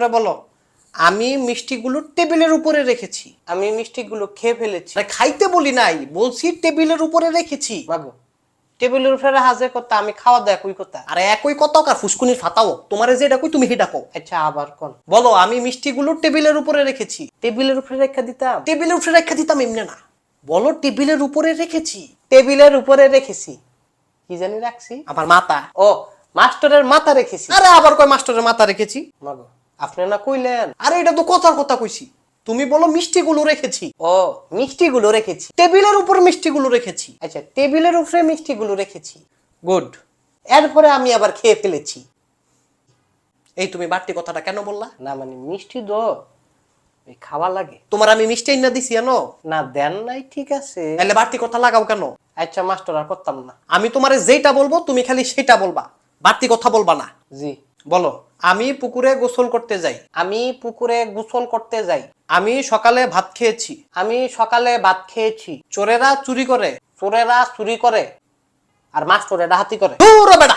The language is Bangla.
তারপরে বলো আমি মিষ্টিগুলো টেবিলের উপরে রেখেছি। আমি মিষ্টিগুলো খেয়ে ফেলেছি। খাইতে বলি নাই বলছি টেবিলের উপরে রেখেছি। মাগো টেবিলের উপরে কথা আমি খাওয়া দাওয়া কই কথা। আরে একই কার ফুসকুনির ফাতাও? তোমারে কই তুমি কও আচ্ছা আবার কোন বলো আমি মিষ্টিগুলো টেবিলের উপরে রেখেছি। টেবিলের উপরে রেখে দিতাম? টেবিলের উপরে রেখে দিতাম এমনি না। বলো টেবিলের উপরে রেখেছি। টেবিলের উপরে রেখেছি। কি জানি রাখছি? আমার মাতা ও মাস্টারের মাথা রেখেছি। আরে আবার কয় মাস্টারের মাথা রেখেছি? মাগো আপনি না কইলেন? আরে এটা তো কথার কথা কইছি। তুমি বলো মিষ্টিগুলো রেখেছি। ও মিষ্টিগুলো রেখেছি। টেবিলের উপর মিষ্টিগুলো রেখেছি। আচ্ছা টেবিলের উপরে মিষ্টিগুলো রেখেছি। গুড। এরপরে আমি আবার খেয়ে ফেলেছি। এই তুমি বাড়তি কথাটা কেন বললা? না মানে মিষ্টি তো। ওই খাওয়া লাগে। তোমার আমি মিষ্টি না দিছি জানো? না দেন নাই ঠিক আছে। তাহলে বাড়তি কথা লাগাও কেন? আচ্ছা মাস্টার আর করতাম না। আমি তোমারে যেটা বলব তুমি খালি সেটা বলবা। বাড়তি কথা বলবা না। জি। বলো। আমি পুকুরে গোসল করতে যাই। আমি পুকুরে গোসল করতে যাই। আমি সকালে ভাত খেয়েছি। আমি সকালে ভাত খেয়েছি। চোরেরা চুরি করে। চোরেরা চুরি করে। আর মাস্টরেরা হাতি করে। দূর বেটা!